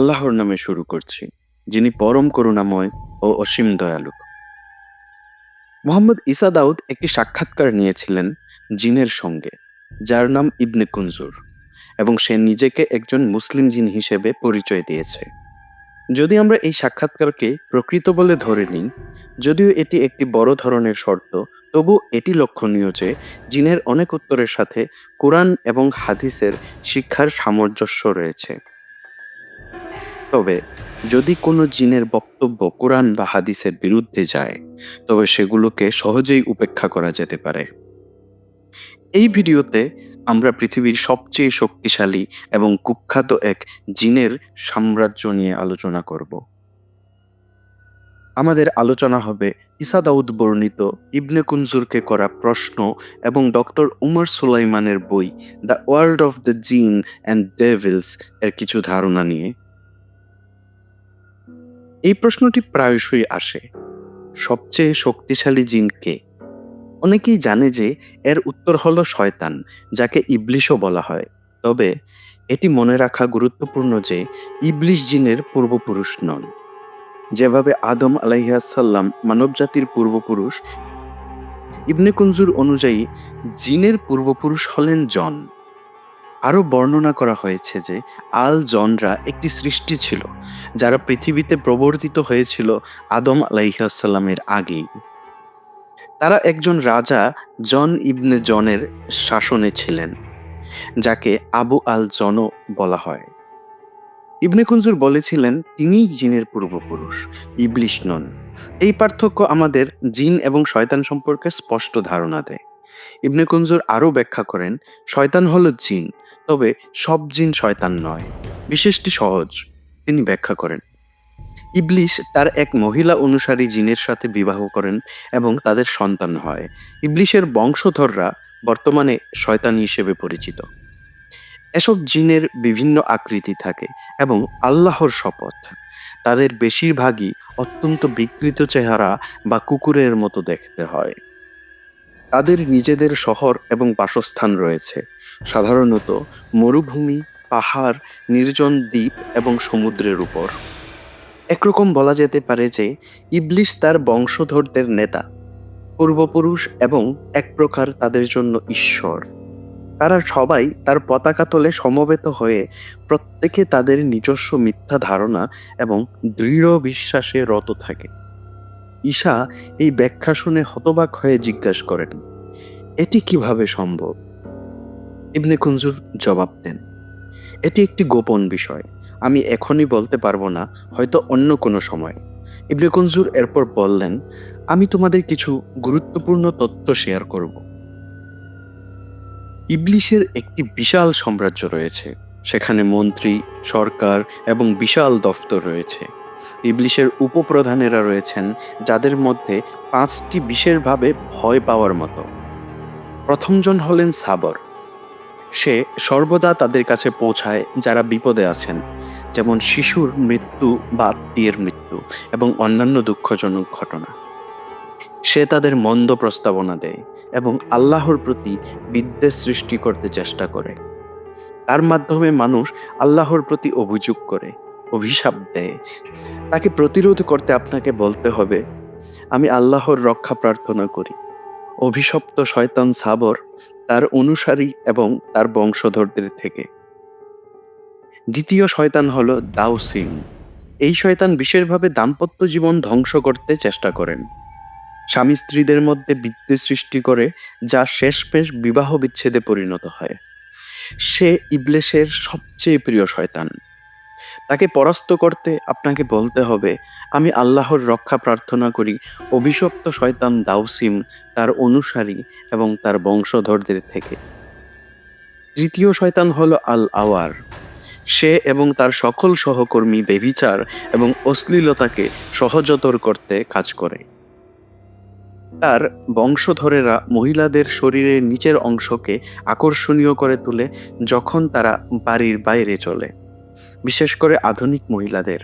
আল্লাহর নামে শুরু করছি, যিনি পরম করুণাময় ও অসীম দয়ালু। মোহাম্মদ ইসা দাউদ একটি সাক্ষাৎকার নিয়েছিলেন জিনের সঙ্গে, যার নাম ইবনে কুনজুর, এবং সে নিজেকে একজন মুসলিম জিন হিসেবে পরিচয় দিয়েছে। যদি আমরা এই সাক্ষাৎকারকে প্রকৃত বলে ধরে নিই, যদিও এটি একটি বড় ধরনের শর্ত, তবু এটি লক্ষণীয় যে জিনের অনেক উত্তরের সাথে কোরআন এবং হাদিসের শিক্ষার সামঞ্জস্য রয়েছে। তবে যদি কোনো জিনের বক্তব্য কোরআন বা হাদিসের বিরুদ্ধে যায়, তবে সেগুলোকে সহজেই উপেক্ষা করা যেতে পারে। এই ভিডিওতে আমরা পৃথিবীর সবচেয়ে শক্তিশালী এবং কুখ্যাত এক জিনের সাম্রাজ্য নিয়ে আলোচনা করব। আমাদের আলোচনা হবে ইসা দাউদ বর্ণিত ইবনে কুনজুরকে করা প্রশ্ন এবং ডক্টর উমর সুলাইমানের বই the world of the jinn and devils এর কিছু ধারণা নিয়ে। এই প্রশ্নটি প্রায়শই আসে। সবচেয়ে শক্তিশালী জিন কে? অনেকেই জানে যে এর উত্তর হল শয়তান, যাকে ইবলিশও বলা হয়। তবে এটি মনে রাখা গুরুত্বপূর্ণ যে ইবলিশ জিনের পূর্বপুরুষ নন। যেভাবে আদম আলাইহাসাল্লাম মানবজাতির পূর্বপুরুষ, ইবনে কুঞ্জুর অনুযায়ী জিনের পূর্বপুরুষ হলেন জন। আরও বর্ণনা করা হয়েছে যে আল জনরা একটি সৃষ্টি ছিল, যারা পৃথিবীতে প্রবর্তিত হয়েছিল আদম আলাইহাসাল্লামের আগেই। তারা একজন রাজা জন ইবনে জনের শাসনে ছিলেন, যাকে আবু আল জন বলা হয়। ইবনে কুনজুর বলেছিলেন, তিনিই জিনের পূর্বপুরুষ, ইবলিশ নন। এই পার্থক্য আমাদের জিন এবং শয়তান সম্পর্কে স্পষ্ট ধারণা দেয়। ইবনে কুনজুর আরও ব্যাখ্যা করেন, শয়তান হল জিন তবে সব জিন শয়তান নয়। বিশেষটি সহজ, তিনি ব্যাখ্যা করেন। ইবলিশ তার এক মহিলা অনুসারী জিনের সাথে বিবাহ করেন এবং তাদের সন্তান হয়। ইবলিশের বংশধররা বর্তমানে শয়তান হিসেবে পরিচিত। এসব জিনের বিভিন্ন আকৃতি থাকে এবং আল্লাহর শপথ। তাদের বেশিরভাগই অত্যন্ত বিকৃত চেহারা বা কুকুরের মতো দেখতে হয়। তাদের নিজেদের শহর এবং বাসস্থান রয়েছে। সাধারণত মরুভূমি, পাহাড়, নির্জন দ্বীপ এবং সমুদ্রের উপর। একরকম বলা যেতে পারে যে, ইবলিশ তার বংশধরদের নেতা, পূর্বপুরুষ এবং এক প্রকার তাদের জন্য ঈশ্বর। তারা সবাই তার পতাকা তলে সমবেত হয়ে প্রত্যেকে তাদের নিজস্ব মিথ্যা ধারণা এবং দৃঢ় বিশ্বাসে রত থাকে। ঈশা এই ব্যাখ্যা শুনে হতবাক হয়ে জিজ্ঞাসা করেন, এটি কীভাবে সম্ভব? ইবনে কুনজুর জবাব দেন, এটি একটি গোপন বিষয়, আমি এখনই বলতে পারব না, হয়তো অন্য কোনো সময়। ইবনে কুনজুর এরপর বললেন, আমি তোমাদের কিছু গুরুত্বপূর্ণ তথ্য শেয়ার করব। ইবলিশের একটি বিশাল সাম্রাজ্য রয়েছে, সেখানে মন্ত্রী, সরকার এবং বিশাল দফতর রয়েছে। ইবলিশের উপপ্রধানেরা রয়েছেন, যাদের মধ্যে পাঁচটি বিশেষভাবে ভয় পাওয়ার মতো। প্রথমজন হলেন সাবর। সে সর্বদা তাদের কাছে পৌঁছায় যারা বিপদে আছেন, যেমন শিশুর মৃত্যু বা আত্মীয়ের মৃত্যু এবং অন্যান্য দুঃখজনক ঘটনা। সে তাদের মন্দ প্রস্তাবনা দেয় এবং আল্লাহর প্রতি বিদ্বেষ সৃষ্টি করতে চেষ্টা করে। তার মাধ্যমে মানুষ আল্লাহর প্রতি অভিযোগ করে। অভিশাপ দেয়। তাকে প্রতিরোধ করতে আপনাকে বলতে হবে, আমি আল্লাহর রক্ষা প্রার্থনা করি। অভিশপ্ত শয়তান সাবর তার অনুসারী এবং তার বংশধরদের থেকে। দ্বিতীয় শয়তান হল দাউসিং এই শয়তান বিশেষভাবে দাম্পত্য জীবন ধ্বংস করতে চেষ্টা করেন। স্বামী স্ত্রীদের মধ্যে বিদ্বেষ সৃষ্টি করে, যা শেষপেশ বিবাহ বিচ্ছেদে পরিণত হয়। সে ইবলেসের সবচেয়ে প্রিয় শয়তান। তাকে পরাস্ত করতে আপনাকে বলতে হবে, আমি আল্লাহর রক্ষা প্রার্থনা করি, অভিশপ্ত শয়তান দাউসিম তার অনুসারী এবং তার বংশধরদের থেকে। তৃতীয় শয়তান হল আল আওয়ার সে এবং তার সকল সহকর্মী বেবিচার এবং অশ্লীলতাকে সহজতর করতে কাজ করে। তার বংশধরেরা মহিলাদের শরীরের নিচের অংশকে আকর্ষণীয় করে তোলে, যখন তারা বাড়ির বাইরে চলে। বিশেষ করে আধুনিক মহিলাদের।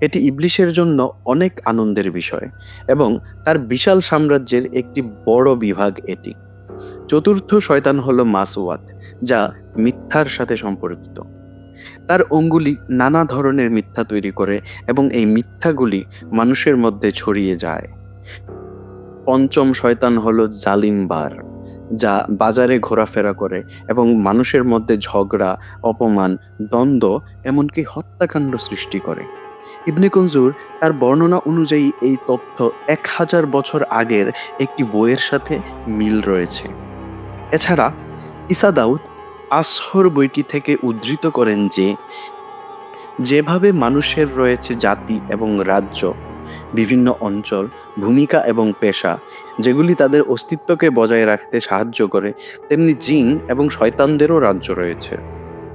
এটি ইবলিশের জন্য অনেক আনন্দের বিষয় এবং তার বিশাল সাম্রাজ্যের একটি বড় বিভাগ এটি। চতুর্থ শয়তান হল মাসওয়াত, যা মিথ্যার সাথে সম্পর্কিত। তার অঙ্গুলি নানা ধরনের মিথ্যা তৈরি করে এবং এই মিথ্যাগুলি মানুষের মধ্যে ছড়িয়ে যায়। পঞ্চম শয়তান হল জালিমবার। যা বাজারে ঘোরাফেরা করে এবং মানুষের মধ্যে ঝগড়া, অপমান, দ্বন্দ্ব, এমনকি হত্যাকাণ্ড সৃষ্টি করে। ইবনে কুনজুর তার বর্ণনা অনুযায়ী এই তথ্য এক হাজার বছর আগের একটি বইয়ের সাথে মিল রয়েছে। এছাড়া ইসা দাউদ আসহর বইটি থেকে উদ্ধৃত করেন যে, যেভাবে মানুষের রয়েছে জাতি এবং রাজ্য বিভিন্ন অঞ্চল, ভূমিকা এবং পেশা, যেগুলি তাদের অস্তিত্বকে বজায় রাখতে সাহায্য করে, তেমনি জিন এবং শয়তানদেরও রাজ্য রয়েছে।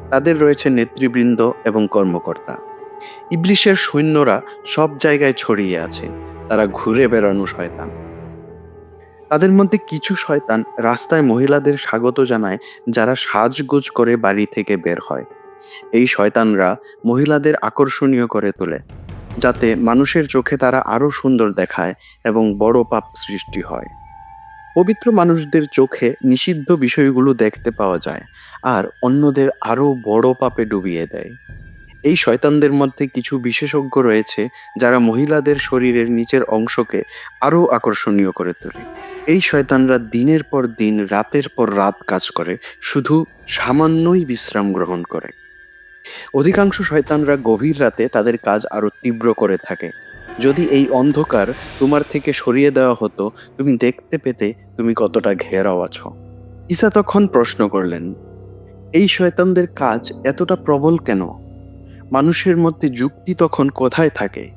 তাদের রয়েছে নেতৃবৃন্দ এবং কর্মকর্তা। ইবলিশের সৈন্যরা সব জায়গায় ছড়িয়ে আছে, তারা ঘুরে বেড়ানো শয়তান। তাদের মধ্যে কিছু শয়তান রাস্তায় মহিলাদের স্বাগত জানায়, যারা সাজগোজ করে বাড়ি থেকে বের হয়। এই শয়তানরা মহিলাদের আকর্ষণীয় করে তোলে। যাতে মানুষের চোখে তারা আরও সুন্দর দেখায় এবং বড় পাপ সৃষ্টি হয়। পবিত্র মানুষদের চোখে নিষিদ্ধ বিষয়গুলো দেখতে পাওয়া যায় আর অন্যদের আরও বড় পাপে ডুবিয়ে দেয়। এই শয়তানদের মধ্যে কিছু বিশেষজ্ঞ রয়েছে যারা মহিলাদের শরীরের নিচের অংশকে আরও আকর্ষণীয় করে তোলে। এই শয়তানরা দিনের পর দিন, রাতের পর রাত কাজ করে, শুধু সামান্যই বিশ্রাম গ্রহণ করে। অধিকাংশ শয়তানরা গভীর রাতে তাদের কাজ আরও তীব্র করে থাকে। যদি এই অন্ধকার তোমার থেকে সরিয়ে দেওয়া হতো, তুমি দেখতে পেতে তুমি কতটা ঘেরাও আছো। ঈসা তখন প্রশ্ন করলেন, এই শয়তানদের কাজ এতটা প্রবল কেন? মানুষের মধ্যে যুক্তি তখন কোথায় থাকে?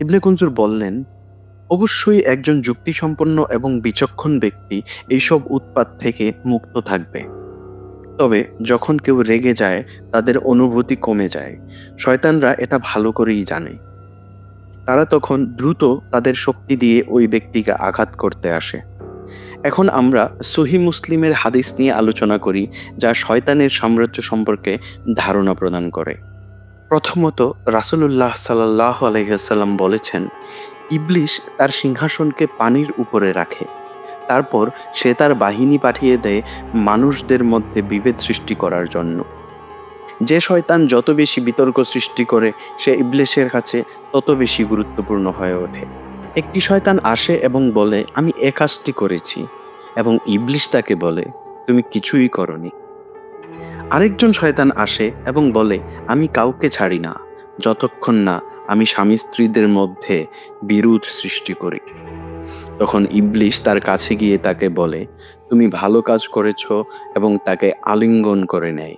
ইবনে কুঞ্জুর বললেন, অবশ্যই একজন যুক্তিসম্পন্ন এবং বিচক্ষণ ব্যক্তি এইসব উৎপাত থেকে মুক্ত থাকবে। তবে যখন কেউ রেগে যায়, তাদের অনুভূতি কমে যায়। শয়তানরা এটা ভালো করেই জানে। তারা তখন দ্রুত তাদের শক্তি দিয়ে ওই ব্যক্তিকে আঘাত করতে আসে। এখন আমরা সহি মুসলিমের হাদিস নিয়ে আলোচনা করি, যা শয়তানের সাম্রাজ্য সম্পর্কে ধারণা প্রদান করে। প্রথমত রাসুলুল্লাহ সাল্লাহ আলহিহাল্লাম বলেছেন, ইবলিশ তার সিংহাসনকে পানির উপরে রাখে। তারপর সে তার বাহিনী পাঠিয়ে দেয় মানুষদের মধ্যে বিভেদ সৃষ্টি করার জন্য। যে শয়তান যত বেশি বিতর্ক সৃষ্টি করে, সে ইবলিশের কাছে তত বেশি গুরুত্বপূর্ণ হয়ে ওঠে। একটি শয়তান আসে এবং বলে, আমি এ কাজটি করেছি। এবং ইবলিশ তাকে বলে, তুমি কিছুই করনি। আরেকজন শয়তান আসে এবং বলে, আমি কাউকে ছাড়ি না। যতক্ষণ না আমি স্বামী স্ত্রীদের মধ্যে বিরোধ সৃষ্টি করি। তখন ইবলিশ তার কাছে গিয়ে তাকে বলে, তুমি ভালো কাজ করেছ এবং তাকে আলিঙ্গন করে নেয়।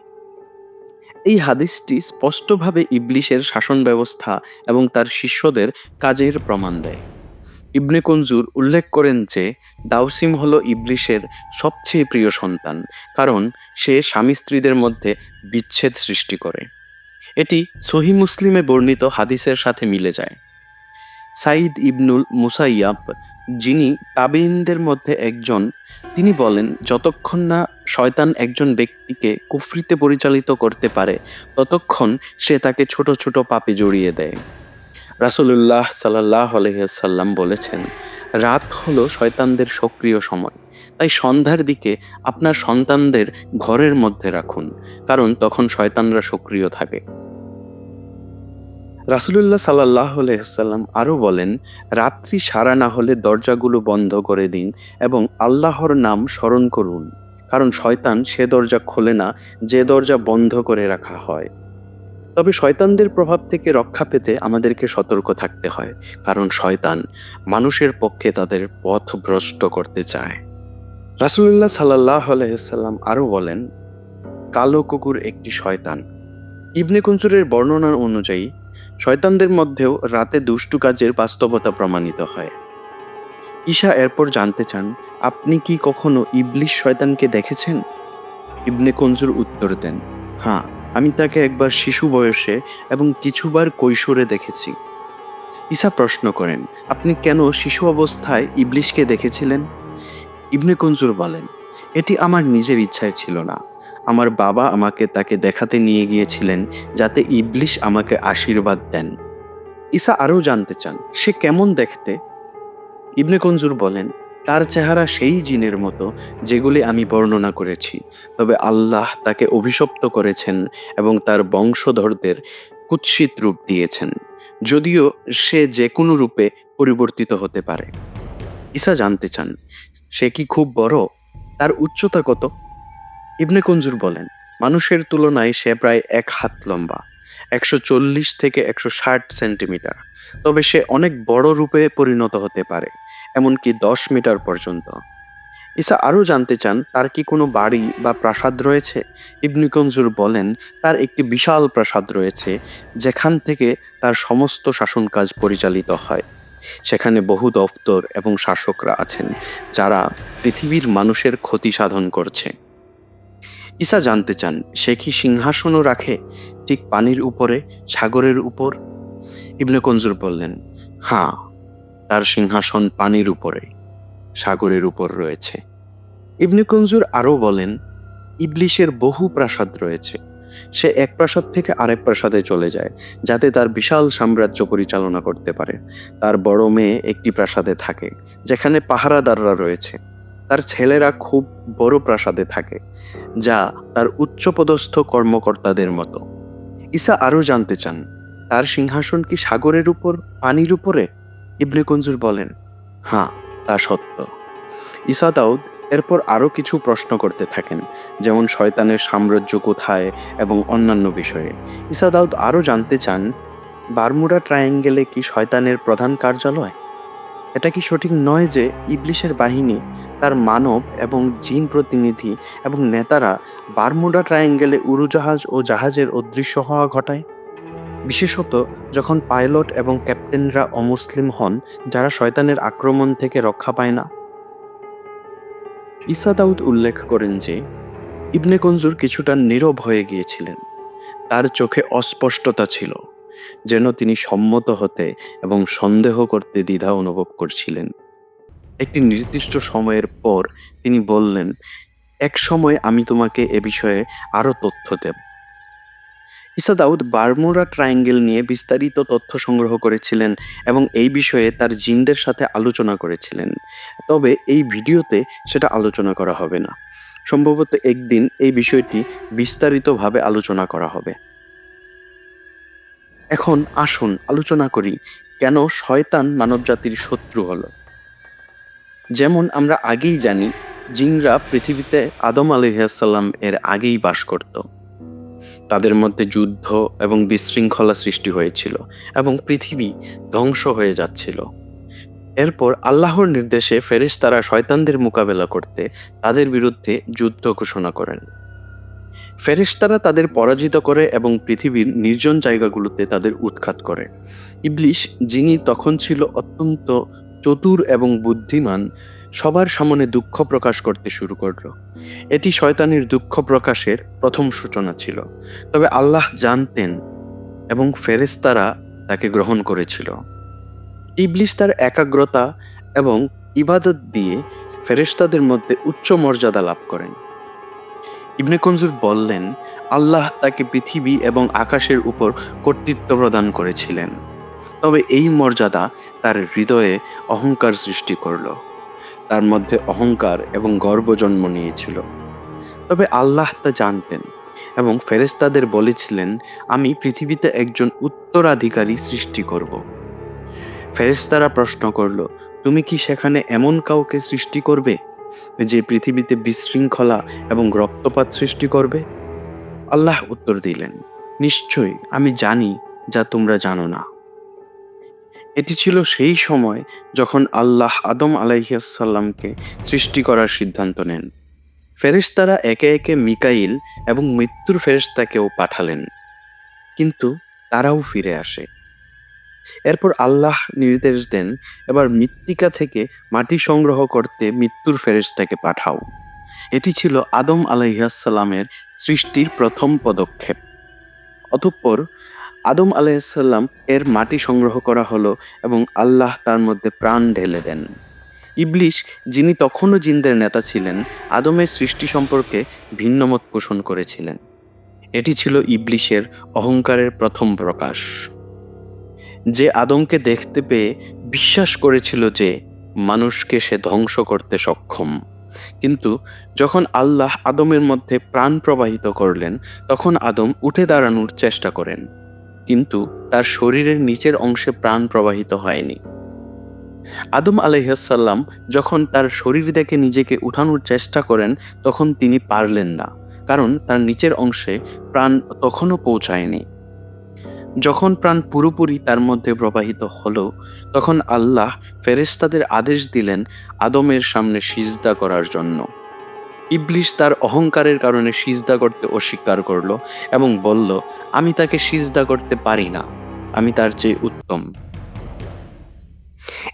এই হাদিসটি স্পষ্টভাবে ইবলিশের শাসন ব্যবস্থা এবং তার শিষ্যদের কাজের প্রমাণ দেয়। ইবনে কঞ্জুর উল্লেখ করেন যে, দাউসিম হল ইবলিশের সবচেয়ে প্রিয় সন্তান, কারণ সে স্বামী স্ত্রীদের মধ্যে বিচ্ছেদ সৃষ্টি করে। এটি সহি মুসলিমে বর্ণিত হাদিসের সাথে মিলে যায়। সাইদ ইবনুল মুসাইয়াব যিনি তাবেইনদের মধ্যে একজন, তিনি বলেন, যতক্ষণ না শয়তান একজন ব্যক্তিকে কুফরিতে পরিচালিত করতে পারে, ততক্ষণ সে তাকে ছোট ছোট পাপে জড়িয়ে দেয়। রাসুলুল্লাহ সাল্লাহ আলহিহাল্লাম বলেছেন, রাত হলো শয়তানদের সক্রিয় সময়। তাই সন্ধ্যার দিকে আপনার সন্তানদের ঘরের মধ্যে রাখুন, কারণ তখন শয়তানরা সক্রিয় থাকে। রাসুলুল্লাহ সাল্লাহ আলহিহাল্লাম আরও বলেন, রাত্রি সারা না হলে দরজাগুলো বন্ধ করে দিন এবং আল্লাহর নাম স্মরণ করুন। কারণ শয়তান সে দরজা খোলে না, যে দরজা বন্ধ করে রাখা হয়। তবে শয়তানদের প্রভাব থেকে রক্ষা পেতে আমাদেরকে সতর্ক থাকতে হয়, কারণ শয়তান মানুষের পক্ষে তাদের পথ ভ্রষ্ট করতে চায়। রাসুলুল্লাহ সাল্লাহ আলহিসাল্লাম আরও বলেন, কালো কুকুর একটি শয়তান। ইবনে কুঞ্চুরের বর্ণনা অনুযায়ী শয়তানদের মধ্যেও রাতে দুষ্টু কাজের বাস্তবতা প্রমাণিত হয়। ঈশা এরপর জানতে চান, আপনি কি কখনো ইবলিশ শয়তানকে দেখেছেন? ইবনে কঞ্জুর উত্তর দেন হ্যাঁ আমি তাকে একবার শিশু বয়সে এবং কিছুবার কৈশোরে দেখেছি। ঈসা প্রশ্ন করেন, আপনি কেন শিশু অবস্থায় ইবলিশকে দেখেছিলেন? ইবনে কঞ্জুর বলেন, এটি আমার নিজের ইচ্ছায় ছিল না। আমার বাবা আমাকে তাকে দেখাতে নিয়ে গিয়েছিলেন যাতে ইবলিশ আমাকে আশীর্বাদ দেন। ঈসা আরও জানতে চান, সে কেমন দেখতে? ইবনে কঞ্জুর বলেন, তার চেহারা সেই জিনের মতো যেগুলি আমি বর্ণনা করেছি, তবে আল্লাহ তাকে অভিশপ্ত করেছেন এবং তার বংশধরদের কুৎসিত রূপ দিয়েছেন, যদিও সে যে কোনো রূপে পরিবর্তিত হতে পারে। ঈসা জানতে চান, সে কি খুব বড়? তার উচ্চতা কত? ইবনে কঞ্জুর বলেন, মানুষের তুলনায় সে প্রায় এক হাত লম্বা, একশো চল্লিশ থেকে একশো ষাট সেন্টিমিটার। তবে সে অনেক বড় রূপে পরিণত হতে পারে, এমনকি দশ মিটার পর্যন্ত। ঈসা আরও জানতে চান, তার কি কোনো বাড়ি বা প্রাসাদ রয়েছে? ইবনে কঞ্জুর বলেন, তার একটি বিশাল প্রাসাদ রয়েছে, যেখান থেকে তার সমস্ত শাসন কাজ পরিচালিত হয়। সেখানে বহু দপ্তর এবং শাসকরা আছেন, যারা পৃথিবীর মানুষের ক্ষতি সাধন করছে। ঈসা জানতে চান, সে কি সিংহাসনও রাখে ঠিক পানির উপরে, সাগরের উপর? ইবনে কঞ্জুর বললেন হ্যাঁ তার সিংহাসন পানির উপরে, সাগরের উপর রয়েছে। ইবনে কঞ্জুর আরও বলেন, ইবলিশের বহু প্রাসাদ রয়েছে। সে এক প্রাসাদ থেকে আরেক প্রাসাদে চলে যায়, যাতে তার বিশাল সাম্রাজ্য পরিচালনা করতে পারে। তার বড় মেয়ে একটি প্রাসাদে থাকে, যেখানে পাহারাদাররা রয়েছে। তার ছেলেরা খুব বড় প্রাসাদে থাকে। যা তার উচ্চপদস্থ কর্মকর্তাদের মতো। ঈসা আরও জানতে চান, তার সিংহাসন কি সাগরের উপর, পানির উপরে? ইবনে কঞ্জুর বলেন হ্যাঁ তা সত্য। ঈসা দাউদ এরপর আরও কিছু প্রশ্ন করতে থাকেন, যেমন শয়তানের সাম্রাজ্য কোথায় এবং অন্যান্য বিষয়ে। ঈসা দাউদ আরও জানতে চান, বারমুডা ট্রায়াঙ্গেলে কি শয়তানের প্রধান কার্যালয়? এটা কি সঠিক নয় যে ইবলিশের বাহিনী তার মানব এবং জিন প্রতিনিধি এবং নেতারা বারমুডা ট্রায়াঙ্গেলে উড়োজাহাজ ও জাহাজের অদৃশ্য হওয়া ঘটায়। বিশেষত যখন পাইলট এবং ক্যাপ্টেনরা অমুসলিম হন, যারা শয়তানের আক্রমণ থেকে রক্ষা পায় না। ইসা দাউদ উল্লেখ করেন যে, ইবনে কঞ্জুর কিছুটা নীরব হয়ে গিয়েছিলেন। তার চোখে অস্পষ্টতা ছিল, যেন তিনি সম্মত হতে এবং সন্দেহ করতে দ্বিধা অনুভব করছিলেন। একটি নির্দিষ্ট সময়ের পর তিনি বললেন, এক সময় আমি তোমাকে এ বিষয়ে আরও তথ্য দেব। ইসা দাউদ বারমুরা ট্রায়াঙ্গেল নিয়ে বিস্তারিত তথ্য সংগ্রহ করেছিলেন এবং এই বিষয়ে তার জিনদের সাথে আলোচনা করেছিলেন। তবে এই ভিডিওতে সেটা আলোচনা করা হবে না। সম্ভবত একদিন এই বিষয়টি বিস্তারিতভাবে আলোচনা করা হবে। এখন আসুন আলোচনা করি, কেন শয়তান মানবজাতির শত্রু হলো? যেমন আমরা আগেই জানি, জিনরা পৃথিবীতে আদম আলহিহাসাল্লাম এর আগেই বাস করত। তাদের মধ্যে যুদ্ধ এবং বিশৃঙ্খলা সৃষ্টি হয়েছিল এবং পৃথিবী ধ্বংস হয়ে যাচ্ছিল। এরপর আল্লাহর নির্দেশে ফেরেশ তারা শয়তানদের মোকাবেলা করতে তাদের বিরুদ্ধে যুদ্ধ ঘোষণা করেন। ফেরেশতারা তাদের পরাজিত করে এবং পৃথিবীর নির্জন জায়গাগুলোতে তাদের উৎখাত করে। ইবলিশ, যিনি তখন ছিল অত্যন্ত চতুর এবং বুদ্ধিমান সবার সামনে দুঃখ প্রকাশ করতে শুরু করল। এটি শয়তানের দুঃখ প্রকাশের প্রথম সূচনা ছিল। তবে আল্লাহ জানতেন এবং ফেরেশতারা তাকে গ্রহণ করেছিল। ইবলিশ তার একাগ্রতা এবং ইবাদত দিয়ে ফেরেশতাদের মধ্যে উচ্চ মর্যাদা লাভ করেন। ইবনে কঞ্জুর বললেন, আল্লাহ তাকে পৃথিবী এবং আকাশের উপর কর্তৃত্ব প্রদান করেছিলেন। তবে এই মর্যাদা তার হৃদয়ে অহংকার সৃষ্টি করল। তার মধ্যে অহংকার এবং গর্ব জন্ম নিয়েছিল। তবে আল্লাহ তা জানতেন এবং ফেরেশতাদের বলেছিলেন, আমি পৃথিবীতে একজন উত্তরাধিকারী সৃষ্টি করব। ফেরেশতারা প্রশ্ন করল, তুমি কি সেখানে এমন কাউকে সৃষ্টি করবে যে পৃথিবীতে বিশৃঙ্খলা এবং রক্তপাত সৃষ্টি করবে? আল্লাহ উত্তর দিলেন, নিশ্চয়ই, আমি জানি যা তোমরা জানো না। এটি ছিল সেই সময় যখন আল্লাহ আদম আলাইসাল্লামকে সৃষ্টি করার সিদ্ধান্ত নেন। ফেরেশতারা একে একে মিকাইল এবং মৃত্যুর ফেরেশতাকেও পাঠালেন, কিন্তু তারাও ফিরে আসে। এরপর আল্লাহ নির্দেশ দেন, এবার মৃত্তিকা থেকে মাটি সংগ্রহ করতে মৃত্যুর ফেরেশতাকে পাঠাও। এটি ছিল আদম আলাইহাসাল্লামের সৃষ্টির প্রথম পদক্ষেপ। অতঃপর আদম আলাইসাল্লাম এর মাটি সংগ্রহ করা হলো এবং আল্লাহ তার মধ্যে প্রাণ ঢেলে দেন। ইবলিশ, যিনি তখনও জিনদের নেতা ছিলেন, আদমের সৃষ্টি সম্পর্কে ভিন্নমত পোষণ করেছিলেন। এটি ছিল ইবলিশের অহংকারের প্রথম প্রকাশ। যে আদমকে দেখতে পেয়ে বিশ্বাস করেছিল যে মানুষকে সে ধ্বংস করতে সক্ষম। কিন্তু যখন আল্লাহ আদমের মধ্যে প্রাণ প্রবাহিত করলেন, তখন আদম উঠে দাঁড়ানোর চেষ্টা করেন। কিন্তু তার শরীরের নিচের অংশে প্রাণ প্রবাহিত হয়নি। আদম আলাইহাসাল্লাম যখন তার শরীর দেখে নিজেকে উঠানোর চেষ্টা করেন, তখন তিনি পারলেন না, কারণ তার নিচের অংশে প্রাণ তখনও পৌঁছায়নি। যখন প্রাণ পুরোপুরি তার মধ্যে প্রবাহিত হলো, তখন আল্লাহ ফেরেশতাদের আদেশ দিলেন আদমের সামনে সিজদা করার জন্য। ইবলিশ তার অহংকারের কারণে সিজদা করতে অস্বীকার করল এবং বলল, আমি তাকে সিজদা করতে পারি না। আমি তার চেয়ে উত্তম।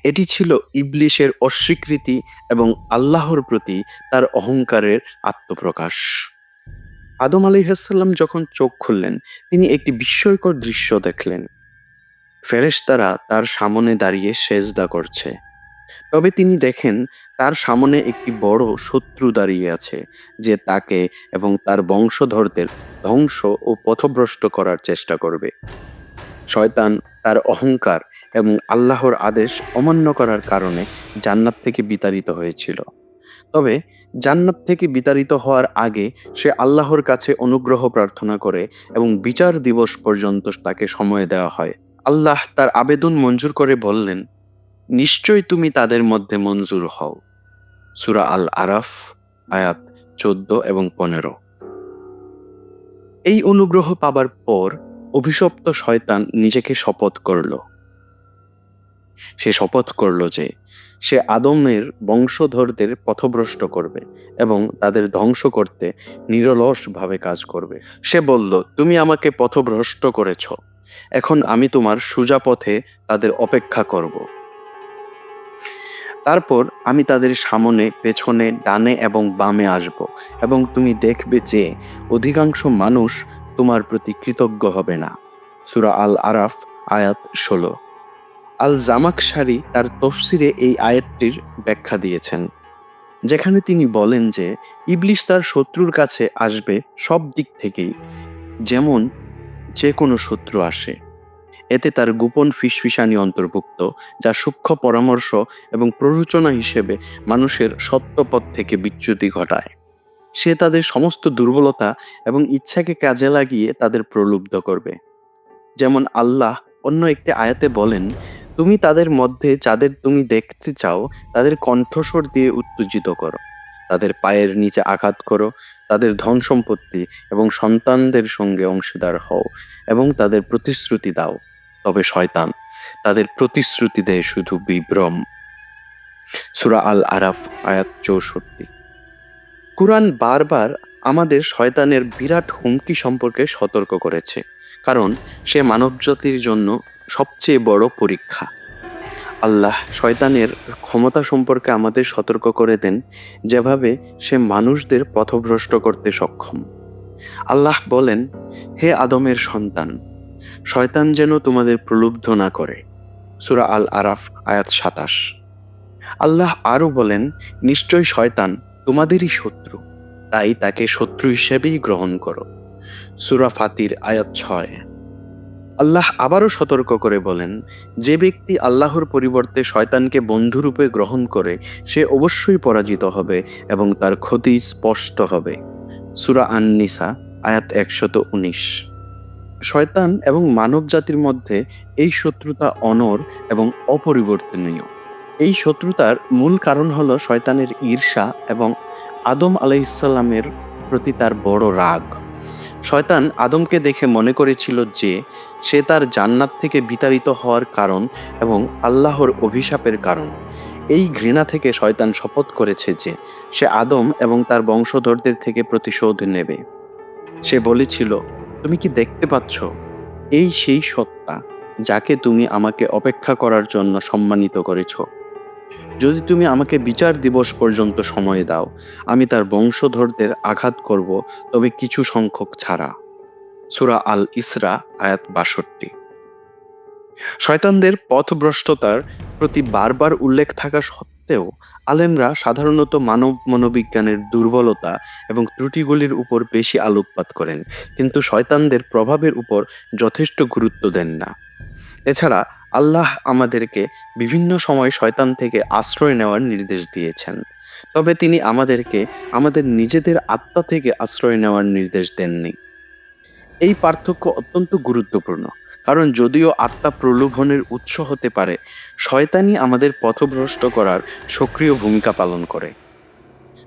এটি ছিল ইবলিশের অস্বীকৃতি এবং আল্লাহর প্রতি তার অহংকারের আত্মপ্রকাশ। আদম আলিহাসাল্লাম যখন চোখ খুললেন, তিনি একটি বিস্ময়কর দৃশ্য দেখলেন। ফেরেশতারা তার সামনে দাঁড়িয়ে সেজদা করছে। তবে তিনি দেখেন তার সামনে একটি বড় শত্রু দাঁড়িয়ে আছে, যে তাকে এবং তার বংশধরদের ধ্বংস ও পথভ্রষ্ট করার চেষ্টা করবে। শয়তান তার অহংকার এবং আল্লাহর আদেশ অমান্য করার কারণে জান্নাত থেকে বিতাড়িত হয়েছিল। তবে জান্নাত থেকে বিতাড়িত হওয়ার আগে সে আল্লাহর কাছে অনুগ্রহ প্রার্থনা করে এবং বিচার দিবস পর্যন্ত তাকে সময় দেওয়া হয়। আল্লাহ তার আবেদন মঞ্জুর করে বললেন নিশ্চয় তুমি তাদের মধ্যে মঞ্জুর হও। সুরা আল আরাফ আয়াত চোদ্দ এবং পনেরো। এই অনুগ্রহ পাবার পর অভিশপ্ত শয়তান নিজেকে শপথ করল। সে শপথ করল যে সে আদমের বংশধরদের পথভ্রষ্ট করবে এবং তাদের ধ্বংস করতে নিরলসভাবে কাজ করবে। সে বলল, তুমি আমাকে পথভ্রষ্ট করেছ। এখন আমি তোমার সোজা পথে তাদের অপেক্ষা করব। তারপর আমি তাদের সামনে, পেছনে, ডানে এবং বামে আসব এবং তুমি দেখবে যে অধিকাংশ মানুষ তোমার প্রতি কৃতজ্ঞ হবে না। সুরা আল আরাফ আয়াত ষোলো। আল জামাক জামাকশারি তার তফসিরে এই আয়াতটির ব্যাখ্যা দিয়েছেন, যেখানে তিনি বলেন যে, ইবলিশ তার শত্রুর কাছে আসবে সব দিক থেকেই, যেমন যে কোনো শত্রু আসে। এতে তার গোপন ফিসফিসানি অন্তর্ভুক্ত, যা সূক্ষ্ম পরামর্শ এবং প্ররোচনা হিসেবে মানুষের সত্যপথ থেকে বিচ্যুতি ঘটায়। সে তাদের সমস্ত দুর্বলতা এবং ইচ্ছাকে কাজে লাগিয়ে তাদের প্রলুব্ধ করবে। যেমন আল্লাহ অন্য একটি আয়াতে বলেন, তুমি তাদের মধ্যে যাদের তুমি দেখতে চাও, তাদের কণ্ঠস্বর দিয়ে উত্তেজিত করো। তাদের পায়ের নিচে আঘাত করো, তাদের ধন সম্পত্তি এবং সন্তানদের সঙ্গে অংশীদার হও এবং তাদের প্রতিশ্রুতি দাও। তবে শয়তান তাদের প্রতিশ্রুতি দেয় শুধু বিভ্রম। সুরা আল আরাফ আয়াত চৌষট্টি। কুরআন বারবার আমাদের শয়তানের বিরাট হুমকি সম্পর্কে সতর্ক করেছে, কারণ সে মানবজাতির জন্য সবচেয়ে বড় পরীক্ষা। আল্লাহ শয়তানের ক্ষমতা সম্পর্কে আমাদের সতর্ক করে দেন যেভাবে সে মানুষদের পথভ্রষ্ট করতে সক্ষম। আল্লাহ বলেন, হে আদমের সন্তান শয়তান যেন তোমাদের প্রলুব্ধ না করে। সুরা আল আরাফ আয়াত সাতাশ। আল্লাহ আরও বলেন, নিশ্চয় শয়তান তোমাদেরই শত্রু, তাই তাকে শত্রু হিসেবেই গ্রহণ করো। সুরা ফাতির, আয়াত ছয়। আল্লাহ আবারও সতর্ক করে বলেন, যে ব্যক্তি আল্লাহর পরিবর্তে শয়তানকে বন্ধুরূপে গ্রহণ করে, সে অবশ্যই পরাজিত হবে এবং তার ক্ষতি স্পষ্ট হবে। সুরা আননিসা, আয়াত একশত উনিশ। শয়তান এবং মানব জাতির মধ্যে এই শত্রুতা অনর এবং অপরিবর্তনীয়। এই শত্রুতার মূল কারণ হলো শয়তানের ঈর্ষা এবং আদম আলাইসাল্লামের প্রতি তার বড় রাগ। শয়তান আদমকে দেখে মনে করেছিল যে সে তার জান্নাত থেকে বিতাড়িত হওয়ার কারণ এবং আল্লাহর অভিশাপের কারণ। এই ঘৃণা থেকে শয়তান শপথ করেছে যে সে আদম এবং তার বংশধরদের থেকে প্রতিশোধ নেবে। সে বলেছিল তুমি কি দেখতে পাচ্ছ? এই সেই সত্তা যাকে তুমি আমাকে অপেক্ষা করার জন্য সম্মানিত করেছ। যদি তুমি আমাকে বিচার দিবস পর্যন্ত সময় দাও, আমি তার বংশধরদের আঘাত করব, তবে কিছু সংখ্যক ছাড়া। সুরা আল ইসরা আয়াত বাষট্টি। শয়তানদের পথভ্রষ্টতার প্রতি বারবার উল্লেখ থাকা সত্ত্বেও আলেমরা সাধারণত মানব মনোবিজ্ঞানের দুর্বলতা এবং ত্রুটিগুলির উপর বেশি আলোকপাত করেন, কিন্তু শয়তানদের প্রভাবের উপর যথেষ্ট গুরুত্ব দেন না। এছাড়া আল্লাহ আমাদেরকে বিভিন্ন সময় শয়তান থেকে আশ্রয় নেওয়ার নির্দেশ দিয়েছেন। তবে তিনি আমাদেরকে আমাদের নিজেদের আত্মা থেকে আশ্রয় নেওয়ার নির্দেশ দেননি। এই পার্থক্য অত্যন্ত গুরুত্বপূর্ণ। কারণ যদিও আত্মা প্রলোভনের উৎস হতে পারে শয়তানি আমাদের পথভ্রষ্ট করার সক্রিয় ভূমিকা পালন করে।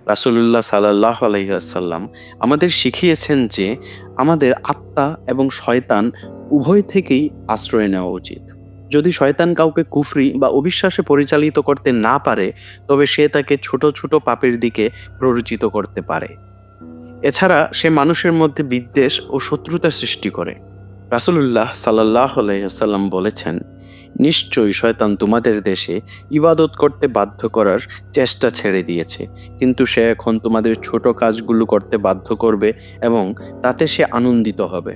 রাসুলুল্লাহ সাল্লাহ আলহিহাসাল্লাম আমাদের শিখিয়েছেন যে, আমাদের আত্মা এবং শয়তান উভয় থেকেই আশ্রয় নেওয়া উচিত। যদি শয়তান কাউকে কুফরি বা অবিশ্বাসে পরিচালিত করতে না পারে, তবে সে তাকে ছোট ছোট পাপের দিকে প্ররোচিত করতে পারে। এছাড়া সে মানুষের মধ্যে বিদ্বেষ ও শত্রুতা সৃষ্টি করে। রাসুলুল্লাহ সাল্লাহ আলাইসাল্লাম বলেছেন, নিশ্চয়ই শয়তান তোমাদের দেশে ইবাদত করতে বাধ্য করার চেষ্টা ছেড়ে দিয়েছে। কিন্তু সে এখন তোমাদের ছোট কাজগুলো করতে বাধ্য করবে এবং তাতে সে আনন্দিত হবে।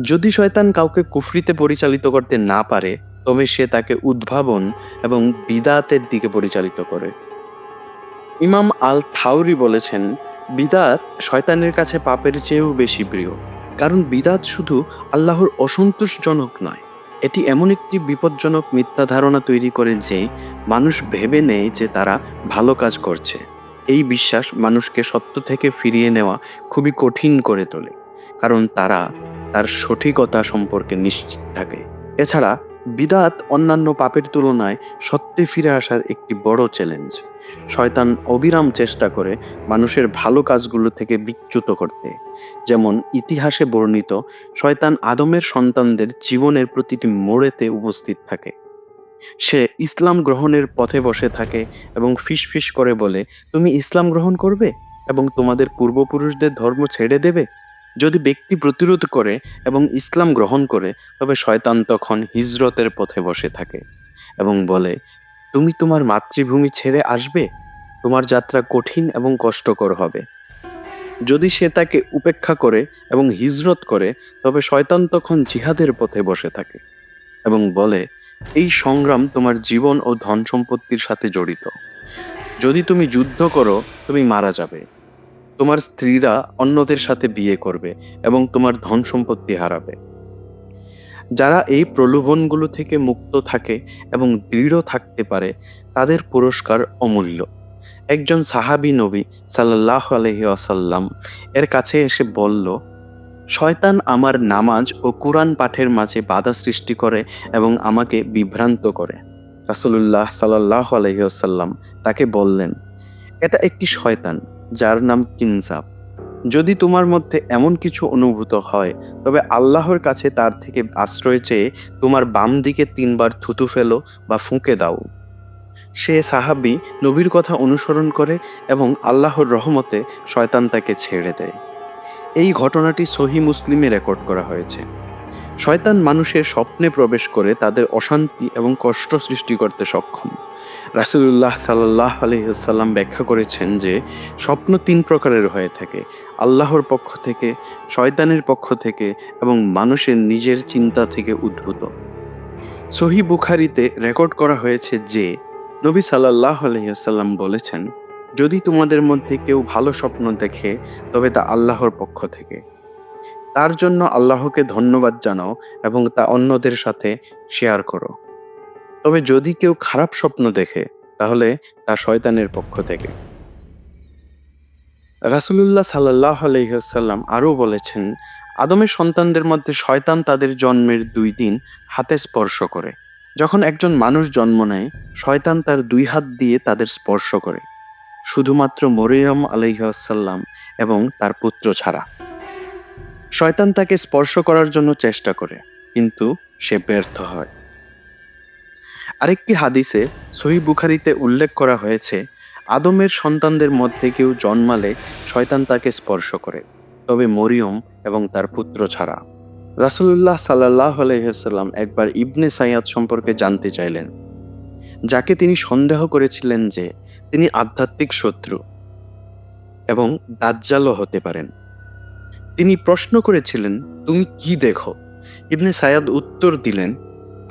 যদি শয়তান কাউকে কুফরিতে পরিচালিত করতে না পারে, তবে সে তাকে উদ্ভাবন এবং বিদাতের দিকে পরিচালিত করে। ইমাম আল থাউরি বলেছেন, বিদাত শয়তানের কাছে পাপের চেয়েও বেশি প্রিয়। কারণ বিদাত শুধু আল্লাহর অসন্তোষজনক নয়, এটি এমন একটি বিপজ্জনক মিথ্যা ধারণা তৈরি করে যে মানুষ ভেবে নেয় যে তারা ভালো কাজ করছে। এই বিশ্বাস মানুষকে সত্য থেকে ফিরিয়ে নেওয়া খুবই কঠিন করে তোলে, কারণ তারা তার সঠিকতা সম্পর্কে নিশ্চিত থাকে। এছাড়া বিদাত অন্যান্য পাপের তুলনায় সত্যে ফিরে আসার একটি বড় চ্যালেঞ্জ শয়তান অবিরাম চেষ্টা করে মানুষের ভালো কাজগুলো থেকে বিচ্যুত করতে। যেমন ইতিহাসে বর্ণিত, শয়তান আদমের সন্তানদের জীবনের প্রতিটি মোড়েতে উপস্থিত থাকে। সে ইসলাম গ্রহণের পথে বসে থাকে এবং ফিসফিস করে বলে, তুমি ইসলাম গ্রহণ করবে এবং তোমাদের পূর্বপুরুষদের ধর্ম ছেড়ে দেবে? যদি ব্যক্তি প্রতিরোধ করে এবং ইসলাম গ্রহণ করে, তবে শয়তান তখন হিজরতের পথে বসে থাকে এবং বলে তুমি তোমার মাতৃভূমি ছেড়ে আসবে, তোমার যাত্রা কঠিন এবং কষ্টকর হবে। যদি সে তাকে উপেক্ষা করে এবং হিজরত করে, তবে শয়তান তখন জিহাদের পথে বসে থাকে এবং বলে, এই সংগ্রাম তোমার জীবন ও ধন সম্পত্তির সাথে জড়িত। যদি তুমি যুদ্ধ করো, তুমি মারা যাবে। তোমার স্ত্রীরা অন্যদের সাথে বিয়ে করবে এবং তোমার ধন সম্পত্তি হারাবে। যারা এই প্রলোভনগুলো থেকে মুক্ত থাকে এবং দৃঢ় থাকতে পারে, তাদের পুরস্কার অমূল্য। একজন সাহাবি নবী সাল্লাহ আলহি আসাল্লাম এর কাছে এসে বলল, শয়তান আমার নামাজ ও কোরআন পাঠের মাঝে বাধা সৃষ্টি করে এবং আমাকে বিভ্রান্ত করে। রাসুলুল্লাহ সাল্লাহ আলহি আসাল্লাম তাকে বললেন, এটা একটি শয়তান যার নাম কিনজাব। যদি তোমার মধ্যে এমন কিছু অনুভূত হয়, তবে আল্লাহর কাছে তার থেকে আশ্রয় চেয়ে তোমার বাম দিকে তিনবার থুতু ফেলো বা ফুঁকে দাও। সে সাহাবি নবীর কথা অনুসরণ করে এবং আল্লাহর রহমতে শয়তান তাকে ছেড়ে দেয়। এই ঘটনাটি সহি মুসলিমে রেকর্ড করা হয়েছে। শয়তান মানুষের স্বপ্নে প্রবেশ করে তাদের অশান্তি এবং কষ্ট সৃষ্টি করতে সক্ষম। রাসুলুল্লাহ সাল্লাহ আলহিহাল্লাম ব্যাখ্যা করেছেন যে, স্বপ্ন তিন প্রকারের হয়ে থাকে। আল্লাহর পক্ষ থেকে, শয়তানের পক্ষ থেকে এবং মানুষের নিজের চিন্তা থেকে উদ্ভূত। সহি বুখারিতে রেকর্ড করা হয়েছে যে, নবী সাল্লাহ আলহিহাল্লাম বলেছেন, যদি তোমাদের মধ্যে কেউ ভালো স্বপ্ন দেখে, তবে তা আল্লাহর পক্ষ থেকে। তার জন্য আল্লাহকে ধন্যবাদ জানাও এবং তা অন্যদের সাথে শেয়ার করো। তবে যদি কেউ খারাপ স্বপ্ন দেখে, তাহলে তা শয়তানের পক্ষ থেকে। রাসুলুল্লাহ সাল্লাহ আলহিহাল্লাম আরও বলেছেন, আদমের সন্তানদের মধ্যে শয়তান তাদের জন্মের দুই দিন হাতে স্পর্শ করে। যখন একজন মানুষ জন্ম নেয়, শয়তান তার দুই হাত দিয়ে তাদের স্পর্শ করে। শুধুমাত্র মরিয়ম আলহিহাসাল্লাম এবং তার পুত্র ছাড়া। শয়তান তাকে স্পর্শ করার জন্য চেষ্টা করে, কিন্তু সে ব্যর্থ হয়। আরেকটি হাদিসে সহি বুখারিতে উল্লেখ করা হয়েছে, আদমের সন্তানদের মধ্যে কেউ জন্মালে শয়তান তাকে স্পর্শ করে, তবে মরিয়ম এবং তার পুত্র ছাড়া। রাসুলুল্লাহ সাল্লাহ আলহিহাল্লাম একবার ইবনে সাইয়াদ সম্পর্কে জানতে চাইলেন, যাকে তিনি সন্দেহ করেছিলেন যে তিনি আধ্যাত্মিক শত্রু এবং দাজ্জালও হতে পারেন। তিনি প্রশ্ন করেছিলেন, তুমি কি দেখো? ইবনে সায়াদ উত্তর দিলেন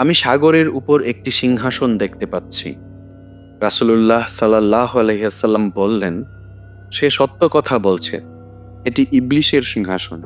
আমি সাগরের উপর একটি সিংহাসন দেখতে পাচ্ছি। রাসুলুল্লাহ সাল্লাহ আলহিহাল্লাম বললেন, সে সত্য কথা বলছে, এটি ইবলিশের সিংহাসন।